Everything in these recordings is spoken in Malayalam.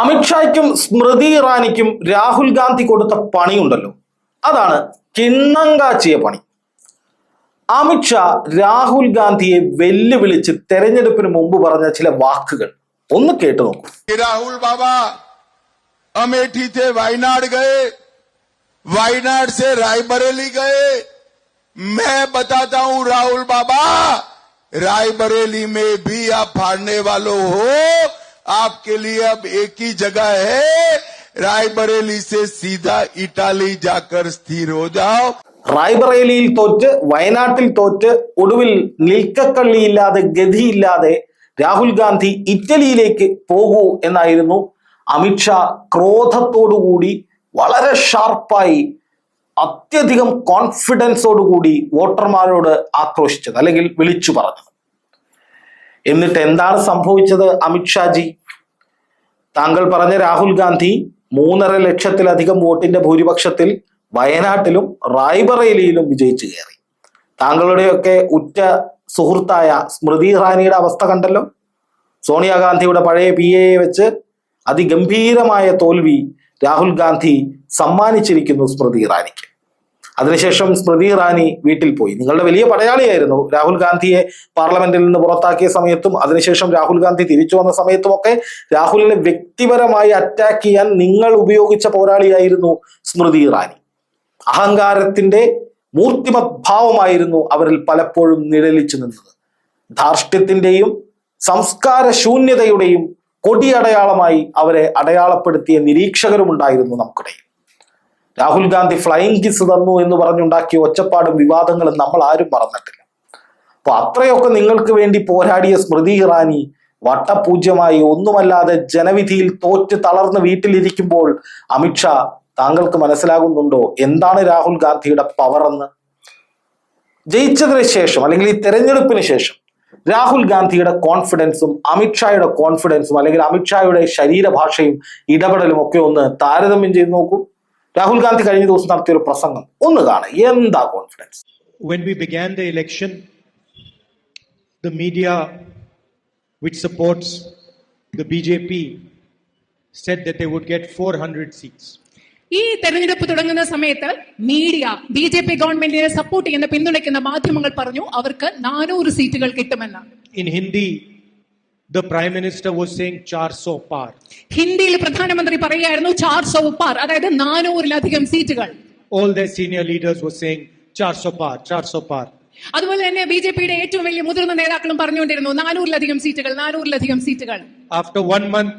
അമിത്ഷായ്ക്കും സ്മൃതി ഇറാനിക്കും രാഹുൽ ഗാന്ധി കൊടുത്ത പണിയുണ്ടല്ലോ. അതാണ് കിണ്ണങ്കാച്ചിയ പണി. അമിത്ഷാ രാഹുൽ ഗാന്ധിയെ വെല്ലുവിളിച്ച് തെരഞ്ഞെടുപ്പിന് മുമ്പ് പറഞ്ഞ ചില വാക്കുകൾ. ഒന്ന് കേട്ടു നോക്കൂ. രാഹുൽ ബാബ അമേഠി വയനാട് ഗയേ വയനാട് സെ റായ്ബറേലി മേ ബതാതാ രാഹുൽ ബാബ റായ്ബറേലി മേ ഭീ ആപ് ഫാടനെ വാലോ ഹോ. आपके लिए अब एक ही जगह है रायबरेली से सीधा इटाली जाकर स्थिर हो जाओ റായ്ബറേലിയിൽ തോറ്റ് വയനാട്ടിൽ തോറ്റ് ഒടുവിൽ നിൽക്കക്കള്ളിയില്ലാതെ ഗതിയില്ലാതെ രാഹുൽ ഗാന്ധി ഇറ്റലിയിലേക്ക് പോകൂ എന്നായിരുന്നു അമിത്ഷാ ക്രോധത്തോടുകൂടി വളരെ ഷാർപ്പായി അത്യധികം കോൺഫിഡൻസോടുകൂടി വോട്ടർമാരോട് ആക്രോശിച്ചത് അല്ലെങ്കിൽ വിളിച്ചു പറഞ്ഞത് എന്നിട്ട് എന്താണ് സംഭവിച്ചത് അമിത്ഷാജി താങ്കൾ പറഞ്ഞ രാഹുൽ ഗാന്ധി മൂന്നര ലക്ഷത്തിലധികം വോട്ടിന്റെ ഭൂരിപക്ഷത്തിൽ വയനാട്ടിലും റായ്ബറേലിയിലും വിജയിച്ചു കയറി. താങ്കളുടെയൊക്കെ ഉറ്റ സുഹൃത്തായ സ്മൃതി ഇറാനിയുടെ അവസ്ഥ കണ്ടല്ലോ? സോണിയാഗാന്ധിയുടെ പഴയ പി എയെ വെച്ച് അതിഗംഭീരമായ തോൽവി രാഹുൽ ഗാന്ധി സമ്മാനിച്ചിരിക്കുന്നു സ്മൃതി ഇറാനിക്ക്. അതിനുശേഷം സ്മൃതി ഇറാനി വീട്ടിൽ പോയി. നിങ്ങളുടെ വലിയ പടയാളിയായിരുന്നു. രാഹുൽ ഗാന്ധിയെ പാർലമെന്റിൽ നിന്ന് പുറത്താക്കിയ സമയത്തും അതിനുശേഷം രാഹുൽ ഗാന്ധി തിരിച്ചു വന്ന സമയത്തുമൊക്കെ രാഹുലിനെ വ്യക്തിപരമായി അറ്റാക്ക് ചെയ്യാൻ നിങ്ങൾ ഉപയോഗിച്ച പോരാളിയായിരുന്നു സ്മൃതി ഇറാനി. അഹങ്കാരത്തിന്റെ മൂർത്തിമത് ഭാവമായിരുന്നു അവരിൽ പലപ്പോഴും നിഴലിച്ചു നിന്നത്. ധാർഷ്ട്യത്തിന്റെയും സംസ്കാര ശൂന്യതയുടെയും കൊടിയടയാളമായി അവരെ അടയാളപ്പെടുത്തിയ നിരീക്ഷകരുമുണ്ടായിരുന്നു നമുക്കിടയിൽ. രാഹുൽ ഗാന്ധി ഫ്ലൈയിങ് കിസ് തന്നു എന്ന് പറഞ്ഞുണ്ടാക്കിയ ഒച്ചപ്പാടും വിവാദങ്ങളും നമ്മൾ ആരും മറന്നിട്ടില്ല. അപ്പൊ അത്രയൊക്കെ നിങ്ങൾക്ക് വേണ്ടി പോരാടിയ സ്മൃതി ഇറാനി വട്ടപൂജ്യമായി ഒന്നുമല്ലാതെ ജനവിധിയിൽ തോറ്റ് തളർന്ന് വീട്ടിലിരിക്കുമ്പോൾ അമിത്ഷാ താങ്കൾക്ക് മനസ്സിലാകുന്നുണ്ടോ? എന്താണ് രാഹുൽ ഗാന്ധിയുടെ പവർ എന്ന്? ജയിച്ചതിന് ശേഷം അല്ലെങ്കിൽ ഈ തെരഞ്ഞെടുപ്പിന് ശേഷം രാഹുൽ ഗാന്ധിയുടെ കോൺഫിഡൻസും അമിത്ഷായുടെ കോൺഫിഡൻസും അല്ലെങ്കിൽ അമിത്ഷായുടെ ശരീരഭാഷയും ഇടപെടലും ഒക്കെ ഒന്ന് താരതമ്യം ചെയ്ത് നോക്കൂ. രാഹുൽ ഗാന്ധി കഴിഞ്ഞ ദിവസം നടത്തിയ ഒരു പ്രസംഗം. ഒന്ന് കാണുക. എന്താ confidence when we began the election, the media, which supports the BJP, said that they would get 400 seats. ഈ തെരഞ്ഞെടുപ്പ് തുടങ്ങുന്ന സമയത്ത് മീഡിയ ബി ജെ പി ഗവൺമെന്റിനെ സപ്പോർട്ട് ചെയ്യുന്ന പിന്തുണയ്ക്കുന്ന മാധ്യമങ്ങൾ പറഞ്ഞു അവർക്ക് നാനൂറ് സീറ്റുകൾ കിട്ടുമെന്ന് in Hindi, the Prime Minister was saying 400 par. ഹിന്ദിയിൽ പ്രധാനമന്ത്രി പറയുകയായിരുന്നു ചാർ സൗ പാർ അതായത് നാനൂറിലധികം സീറ്റുകൾ All their senior leaders were saying 400 par, 400 par. അതുപോലെ തന്നെ ബി ജെ പിയുടെ ഏറ്റവും വലിയ മുതിർന്ന നേതാക്കളും പറഞ്ഞുകൊണ്ടിരുന്നു നാനൂറിലധികം സീറ്റുകൾ നാനൂറിലധികം സീറ്റുകൾ After one month,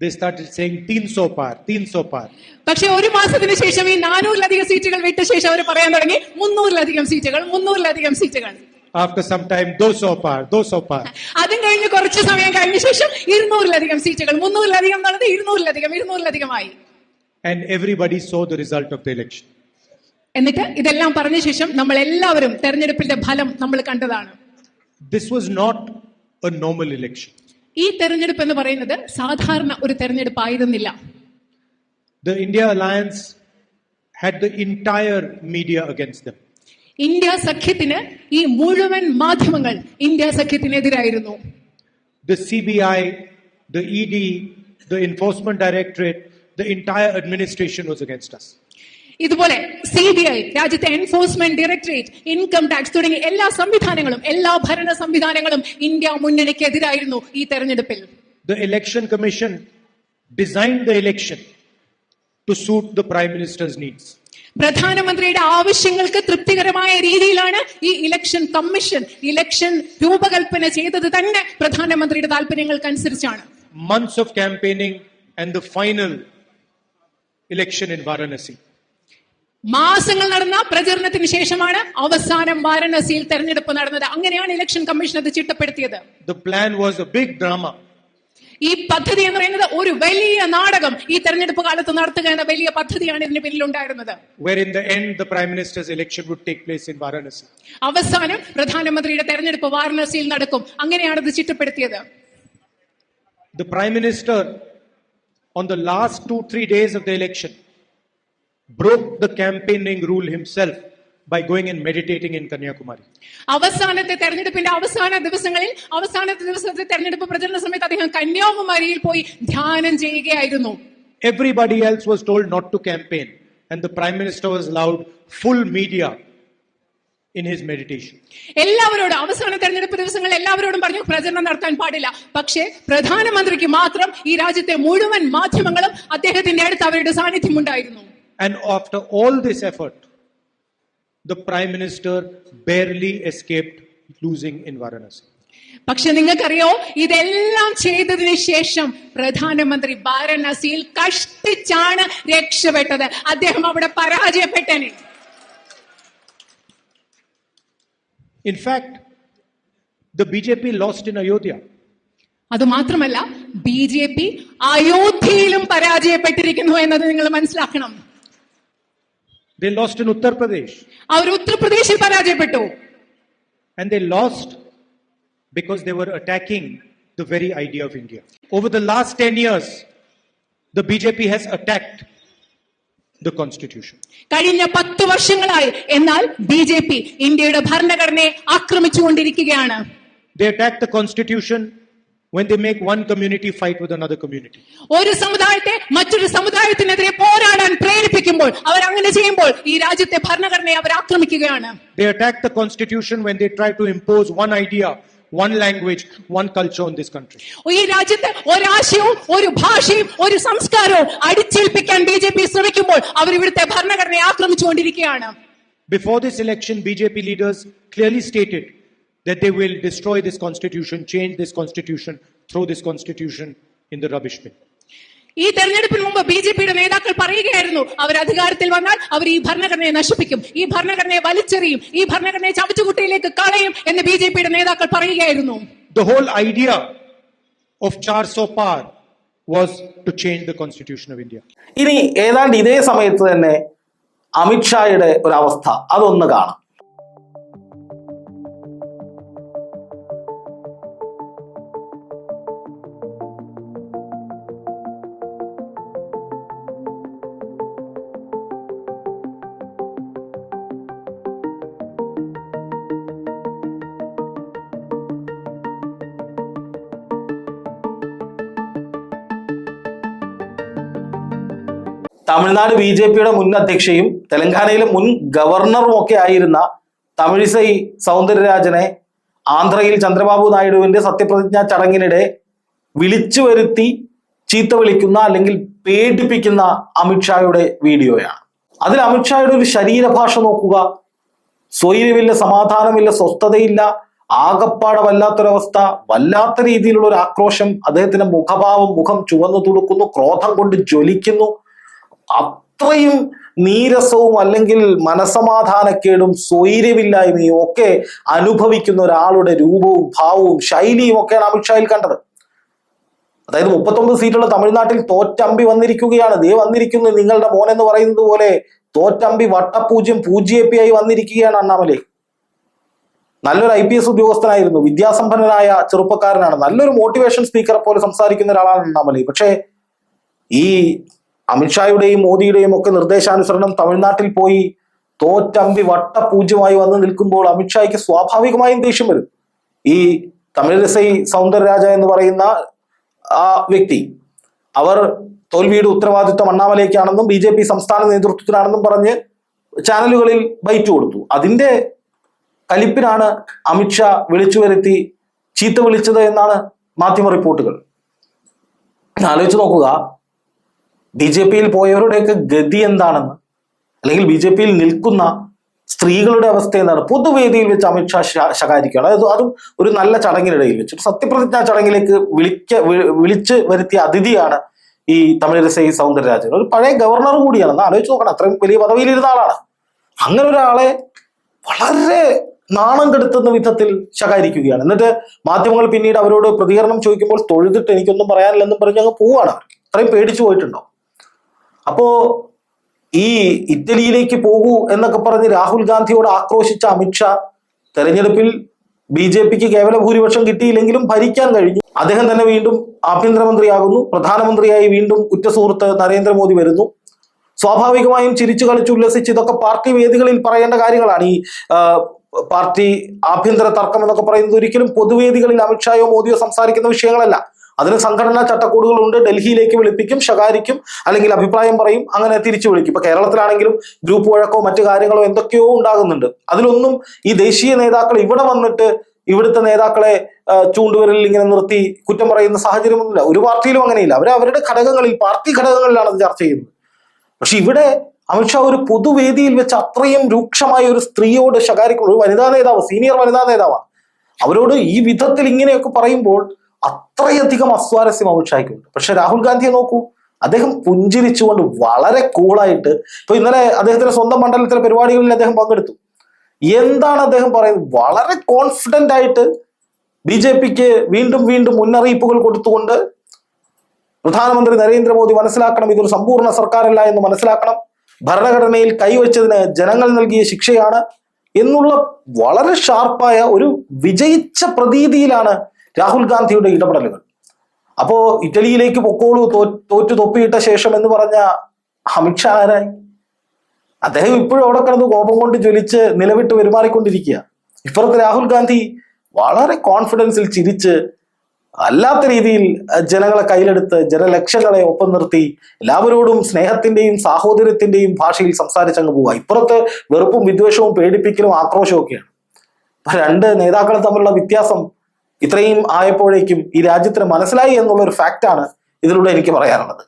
they started saying 300 par, 300 par. പക്ഷെ ഒരു മാസത്തിന് ശേഷം ഈ നാനൂറിലധികം സീറ്റുകൾ വിട്ട ശേഷം അവർ പറയാൻ തുടങ്ങി മുന്നൂറിലധികം സീറ്റുകൾ മുന്നൂറിലധികം സീറ്റുകൾ After some time, 200 par, 200 par. അതും കഴിഞ്ഞ് കുറച്ച് സമയം കഴിഞ്ഞ ശേഷം ഇരുന്നൂറിലധികം സീറ്റുകൾ മുന്നൂറിലധികം എന്നുള്ളത് ഇരുന്നൂറിലധികം ഇരുന്നൂറിലധികമായി And everybody saw the result of the election. എന്നിട്ട് ഇതെല്ലാം പറഞ്ഞ ശേഷം നമ്മൾ എല്ലാവരും തെരഞ്ഞെടുപ്പിന്റെ ഫലം നമ്മൾ കണ്ടതാണ് This was not a normal election. ഈ തെരഞ്ഞെടുപ്പ് എന്ന് പറയുന്നത് സാധാരണ ഒരു തെരഞ്ഞെടുപ്പ് ആയിരുന്നില്ല The India Alliance had the entire media against them. India സഖ്യത്തിന് ഈ മുഴുവൻ മാധ്യമങ്ങൾ ഇന്ത്യ സഖ്യത്തിനെതിരായിരുന്നു. ഇതുപോലെ സി ബി ഐ രാജ്യത്തെ എൻഫോഴ്സ്മെന്റ് ഡയറക്ടറേറ്റ് ഇൻകം ടാക്സ് തുടങ്ങിയ എല്ലാ സംവിധാനങ്ങളും എല്ലാ ഭരണ സംവിധാനങ്ങളും ഇന്ത്യ മുന്നണിക്ക് ഈ തെരഞ്ഞെടുപ്പിൽ. The election commission design the election to suit the prime minister's needs പ്രധാനമന്ത്രിയുടെ ആവശ്യങ്ങൾക്ക് തൃപ്തികരമായ രീതിയിലാണ് ഈ ഇലക്ഷൻ കമ്മീഷൻ ഇലക്ഷൻ രൂപകൽപ്പന ചെയ്തത് തന്നെ പ്രധാനമന്ത്രിയുടെ താല്പര്യങ്ങൾക്കനുസരിച്ചാണ് Months of campaigning and the final election in Varanasi. മാസങ്ങൾ നടന്ന പ്രചരണത്തിന് ശേഷമാണ് അവസാനം വാരണസിയിൽ തെരഞ്ഞെടുപ്പ് നടന്നത് അങ്ങനെയാണ് ഇലക്ഷൻ കമ്മീഷൻ അത് ചിട്ടപ്പെടുത്തിയത് the plan was a big drama. ഈ പദ്ധതി എന്ന് പറയുന്നത് ഒരു വലിയ നാടകം ഈ തെരഞ്ഞെടുപ്പ് കാലത്ത് നടത്തുക എന്ന വലിയ പദ്ധതിയാണ് ഇതിന് പിന്നിൽ ഉണ്ടായിരുന്നത്. അവസാനം പ്രധാനമന്ത്രിയുടെ തെരഞ്ഞെടുപ്പ് വാരണാസിയിൽ നടക്കും. അങ്ങനെയാണ് ഇത് ചിട്ടപ്പെടുത്തിയത്. The Prime Minister, on the last two, three days of the election, broke the campaigning rule himself. By going and meditating in Kanyakumari. അവസാനത്തെ തെരഞ്ഞെടുപ്പിന്റെ അവസാന ദിവസങ്ങളിൽ അവസാനത്തെ ദിവസത്തെ തെരഞ്ഞെടുപ്പ് പ്രചരണ സമയത്ത് അദ്ദേഹം കന്യാകുമാരിയിൽ പോയി ധ്യാനം ചെയ്യുകയായിരുന്നു Everybody else was told not to campaign, and the Prime Minister was allowed full media in his meditation. എല്ലാവരോടും അവസാന തെരഞ്ഞെടുപ്പ് ദിവസങ്ങളിൽ എല്ലാവരോടും പറഞ്ഞു പ്രചരണം നടത്താൻ പാടില്ല പക്ഷേ പ്രധാനമന്ത്രിക്ക് മാത്രം ഈ രാജ്യത്തെ മുഴുവൻ മാധ്യമങ്ങളും അദ്ദേഹത്തിന്റെ അടുത്ത് അവരുടെ സാന്നിധ്യം ഉണ്ടായിരുന്നു And after all this effort, the Prime Minister barely escaped losing in Varanasi. പക്ഷെ നിങ്ങൾക്കറിയോ ഇതെല്ലാം ചെയ്തതിനു ശേഷം പ്രധാനമന്ത്രി വാരണാസിയിൽ കഷ്ടിച്ചാണ് രക്ഷപ്പെട്ടത് അദ്ദേഹം അവിടെ പരാജയപ്പെട്ടനെ In fact, the BJP lost in Ayodhya. അത് മാത്രമല്ല ബി ജെ പി അയോധ്യയിലും പരാജയപ്പെട്ടിരിക്കുന്നു എന്നത് നിങ്ങൾ മനസ്സിലാക്കണം They lost in Uttar Pradesh. അവർ ഉത്തർപ്രദേശിൽ പരാജയപ്പെട്ടു And they lost because they were attacking the very idea of India. Over the last 10 years, the BJP has attacked the constitution. കഴിഞ്ഞ പത്ത് വർഷങ്ങളായി എന്നാൽ ബി ജെ പി ഇന്ത്യയുടെ ഭരണഘടനയെ ആക്രമിച്ചുകൊണ്ടിരിക്കുകയാണ് They attack the constitution when they make one community fight with another community. ഒരു സമുദായത്തെ മറ്റൊരു സമുദായത്തിനെതിരെ പോരാടാൻ പ്രേരിപ്പിക്കുമ്പോൾ അവർ അങ്ങനെ ചെയ്യുമ്പോൾ ഈ രാജ്യത്തെ ഭരണഘടനയെ അവർ ആക്രമിക്കുകയാണ് They attack the constitution when they try to impose one idea, one language, one culture on this country. ഈ രാജ്യത്ത് ഒരാശയവും ഒരു ഭാഷയും ഒരു സംസ്കാരവും അടിച്ചേൽപ്പിക്കാൻ ബി ജെ പി ശ്രമിക്കുമ്പോൾ അവർ ഇവിടുത്തെ ഭരണഘടനയെ ആക്രമിച്ചുകൊണ്ടിരിക്കുകയാണ് Before this election, BJP leaders clearly stated that they will destroy this constitution, change this constitution, throw this constitution in the rubbish bin. ഈ തെരഞ്ഞെടുപ്പിന് മുമ്പ് ബി ജെ പിയുടെ നേതാക്കൾ പറയുകയായിരുന്നു അവർ അധികാരത്തിൽ വന്നാൽ അവർ ഈ ഭരണഘടനയെ നശിപ്പിക്കും ഈ ഭരണഘടനയെ വലിച്ചെറിയും ഈ ഭരണഘടനയെ ചവറ്റുകുട്ടയിലേക്ക് കളയും എന്ന് ബി ജെ പിയുടെ നേതാക്കൾ പറയുകയായിരുന്നു The whole idea of Char So Par was to change the constitution of India. ഇനി ഏതാണ്ട് ഇതേ സമയത്ത് തന്നെ അമിത്ഷായുടെ ഒരു അവസ്ഥ അതൊന്ന് കാണാം തമിഴ്നാട് ബി ജെ പിയുടെ മുൻ അധ്യക്ഷയും തെലങ്കാനയിലെ മുൻ ഗവർണറും ഒക്കെ ആയിരുന്ന തമിഴിസൈ സൗന്ദരരാജനെ ആന്ധ്രയിൽ ചന്ദ്രബാബു നായിഡുവിന്റെ സത്യപ്രതിജ്ഞാ ചടങ്ങിനിടെ വിളിച്ചു വരുത്തി ചീത്ത വിളിക്കുന്ന അല്ലെങ്കിൽ പേടിപ്പിക്കുന്ന അമിത്ഷായുടെ വീഡിയോയാണ്. അതിൽ അമിത്ഷായുടെ ഒരു ശരീരഭാഷ നോക്കുക. സ്വൈര്യമില്ല സമാധാനമില്ല സ്വസ്ഥതയില്ല ആകപ്പാടെ വല്ലാത്തൊരവസ്ഥ വല്ലാത്ത രീതിയിലുള്ള ഒരു ആക്രോശം അദ്ദേഹത്തിന്റെ മുഖഭാവം മുഖം ചുവന്നു തുടുക്കുന്നു ക്രോധം കൊണ്ട് ജ്വലിക്കുന്നു. അത്രയും നീരസവും അല്ലെങ്കിൽ മനസമാധാനക്കേടും സ്വൈര്യമില്ലായ്മയും ഒക്കെ അനുഭവിക്കുന്ന ഒരാളുടെ രൂപവും ഭാവവും ശൈലിയും ഒക്കെയാണ് അമിത്ഷായിൽ കണ്ടത്. അതായത് മുപ്പത്തൊമ്പത് സീറ്റുള്ള തമിഴ്നാട്ടിൽ തോറ്റമ്പി വന്നിരിക്കുകയാണ്. ദേ വന്നിരിക്കുന്നു നിങ്ങളുടെ മോൻ എന്ന് പറയുന്നത് പോലെ തോറ്റമ്പി വട്ടപൂജ്യം ആയി വന്നിരിക്കുകയാണ് അണ്ണാമലൈ. നല്ലൊരു ഐ പി എസ് ഉദ്യോഗസ്ഥനായിരുന്നു. വിദ്യാസമ്പന്നനായ ചെറുപ്പക്കാരനാണ്. നല്ലൊരു മോട്ടിവേഷൻ സ്പീക്കറെ പോലെ സംസാരിക്കുന്ന ഒരാളാണ് അണ്ണാമലൈ. പക്ഷേ ഈ അമിത്ഷായുടെയും മോദിയുടെയും ഒക്കെ നിർദ്ദേശാനുസരണം തമിഴ്നാട്ടിൽ പോയി തോറ്റമ്പി വട്ടപൂജ്യമായി വന്ന് നിൽക്കുമ്പോൾ അമിത്ഷായ്ക്ക് സ്വാഭാവികമായും ദേഷ്യം വരും. ഈ തമിഴിസൈ സൗന്ദരരാജ എന്ന് പറയുന്ന ആ വ്യക്തി അവർ തോൽവിയുടെ ഉത്തരവാദിത്വം അണ്ണാമലയ്ക്കാണെന്നും ബി ജെ പി സംസ്ഥാന നേതൃത്വത്തിനാണെന്നും പറഞ്ഞ് ചാനലുകളിൽ ബൈറ്റ് കൊടുത്തു. അതിന്റെ കലിപ്പിനാണ് അമിത്ഷാ വിളിച്ചു വരുത്തി ചീത്ത വിളിച്ചത് എന്നാണ് മാധ്യമ റിപ്പോർട്ടുകൾ. ആലോചിച്ച് നോക്കുക ബി ജെ പിയിൽ പോയവരുടെയൊക്കെ ഗതി എന്താണെന്ന്? അല്ലെങ്കിൽ ബി ജെ പിയിൽ നിൽക്കുന്ന സ്ത്രീകളുടെ അവസ്ഥ എന്താണ്? പൊതുവേദിയിൽ വെച്ച് അമിത്ഷാ ശകാരിക്കുകയാണ്. അതായത് അതും ഒരു നല്ല ചടങ്ങിനിടയിൽ വെച്ച്. സത്യപ്രതിജ്ഞാ ചടങ്ങിലേക്ക് വിളിക്ക വിളിച്ച് വരുത്തിയ അതിഥിയാണ് ഈ തമിഴരസൈ സൗന്ദരരാജൻ. ഒരു പഴയ ഗവർണർ കൂടിയാണ്. ആലോചിച്ച് നോക്കണം. അത്രയും വലിയ പദവിയിലിരുന്ന ആളാണ്. അങ്ങനെ ഒരാളെ വളരെ നാണം കെടുത്തുന്ന വിധത്തിൽ ശകാരിക്കുകയാണ്. എന്നിട്ട് മാധ്യമങ്ങൾ പിന്നീട് അവരോട് പ്രതികരണം ചോദിക്കുമ്പോൾ തൊഴുതിട്ട് എനിക്കൊന്നും പറയാനില്ലെന്നും പറഞ്ഞ് അങ്ങ് പോവുകയാണ് അത്രയും പേടിച്ചു പോയിട്ടുണ്ടോ? അപ്പോ ഈ ഇറ്റലിയിലേക്ക് പോകൂ എന്നൊക്കെ പറഞ്ഞ് രാഹുൽ ഗാന്ധിയോട് ആക്രോശിച്ച അമിത്ഷാ തെരഞ്ഞെടുപ്പിൽ ബി ജെ പിക്ക് കേവല ഭൂരിപക്ഷം കിട്ടിയില്ലെങ്കിലും ഭരിക്കാൻ കഴിഞ്ഞു. അദ്ദേഹം തന്നെ വീണ്ടും ആഭ്യന്തരമന്ത്രിയാകുന്നു. പ്രധാനമന്ത്രിയായി വീണ്ടും ഉറ്റ സുഹൃത്ത് നരേന്ദ്രമോദി വരുന്നു. സ്വാഭാവികമായും ചിരിച്ചു കളിച്ചു ഉല്ലസിച്ച് ഇതൊക്കെ പാർട്ടി വേദികളിൽ പറയേണ്ട കാര്യങ്ങളാണ്. ഈ പാർട്ടി ആഭ്യന്തര തർക്കം എന്നൊക്കെ പറയുന്നത് ഒരിക്കലും പൊതുവേദികളിൽ അമിത്ഷായോ മോദിയോ സംസാരിക്കുന്ന വിഷയങ്ങളല്ല. അതിന് സംഘടനാ ചട്ടക്കൂടുകളുണ്ട്. ഡൽഹിയിലേക്ക് വിളിപ്പിക്കും ശകാരിക്കും അല്ലെങ്കിൽ അഭിപ്രായം പറയും അങ്ങനെ തിരിച്ചു വിളിക്കും. ഇപ്പൊ കേരളത്തിലാണെങ്കിലും ഗ്രൂപ്പ് വഴക്കോ മറ്റു കാര്യങ്ങളോ എന്തൊക്കെയോ ഉണ്ടാകുന്നുണ്ട്. അതിലൊന്നും ഈ ദേശീയ നേതാക്കൾ ഇവിടെ വന്നിട്ട് ഇവിടുത്തെ നേതാക്കളെ ചൂണ്ടുവരലിൽ ഇങ്ങനെ നിർത്തി കുറ്റം പറയുന്ന സാഹചര്യമൊന്നുമില്ല. ഒരു പാർട്ടിയിലും അങ്ങനെയില്ല. അവർ അവരുടെ ഘടകങ്ങളിൽ പാർട്ടി ഘടകങ്ങളിലാണ് അത് ചർച്ച ചെയ്യുന്നത്. പക്ഷെ ഇവിടെ അമിത്ഷാ ഒരു പൊതുവേദിയിൽ വെച്ച് അത്രയും രൂക്ഷമായ ഒരു സ്ത്രീയോട് ശകാരിക്കുള്ള ഒരു വനിതാ നേതാവ് സീനിയർ വനിതാ നേതാവാണ്. അവരോട് ഈ വിധത്തിൽ ഇങ്ങനെയൊക്കെ പറയുമ്പോൾ അത്രയധികം അസ്വാരസ്യം അമിത്ഷായ്ക്കുണ്ട്. പക്ഷെ രാഹുൽ ഗാന്ധിയെ നോക്കൂ. അദ്ദേഹം പുഞ്ചിരിച്ചുകൊണ്ട് വളരെ കൂളായിട്ട് ഇപ്പൊ ഇന്നലെ അദ്ദേഹത്തിന്റെ സ്വന്തം മണ്ഡലത്തിലെ പരിപാടികളിൽ അദ്ദേഹം പങ്കെടുത്തു. എന്താണ് അദ്ദേഹം പറയുന്നത്? വളരെ കോൺഫിഡന്റ് ആയിട്ട് ബി ജെ പിക്ക് വീണ്ടും വീണ്ടും മുന്നറിയിപ്പുകൾ കൊടുത്തുകൊണ്ട് പ്രധാനമന്ത്രി നരേന്ദ്രമോദി മനസ്സിലാക്കണം ഇതൊരു സമ്പൂർണ സർക്കാരല്ല എന്ന് മനസ്സിലാക്കണം. ഭരണഘടനയിൽ കൈവച്ചതിന് ജനങ്ങൾ നൽകിയ ശിക്ഷയാണ് എന്നുള്ള വളരെ ഷാർപ്പായ ഒരു വിജയിച്ച പ്രതീതിയിലാണ് രാഹുൽ ഗാന്ധിയുടെ ഇടപെടലുകൾ. അപ്പോ ഇറ്റലിയിലേക്ക് പൊക്കോളൂ തോറ്റു തൊപ്പിയിട്ട ശേഷം എന്ന് പറഞ്ഞ അമിത്ഷാ ആരായി? അദ്ദേഹം ഇപ്പോഴും അവിടെ കിടന്ന് കോപം കൊണ്ട് ജ്വലിച്ച് നിലവിട്ട് പെരുമാറിക്കൊണ്ടിരിക്കുക. ഇപ്പുറത്ത് രാഹുൽ ഗാന്ധി വളരെ കോൺഫിഡൻസിൽ ചിരിച്ച് അല്ലാത്ത രീതിയിൽ ജനങ്ങളെ കയ്യിലെടുത്ത് ജനലക്ഷങ്ങളെ ഒപ്പം നിർത്തി എല്ലാവരോടും സ്നേഹത്തിന്റെയും സാഹോദര്യത്തിന്റെയും ഭാഷയിൽ സംസാരിച്ചങ്ങ് പോവുക. ഇപ്പുറത്ത് വെറുപ്പും വിദ്വേഷവും പേടിപ്പിക്കലും ആക്രോശവും ഒക്കെയാണ്. രണ്ട് നേതാക്കൾ തമ്മിലുള്ള വ്യത്യാസം ഇത്രയും ആയപ്പോഴേക്കും ഈ രാജ്യത്തിന് മനസ്സിലായി എന്നുള്ള ഒരു ഫാക്റ്റാണ് ഇതിലൂടെ എനിക്ക് പറയാനുള്ളത്.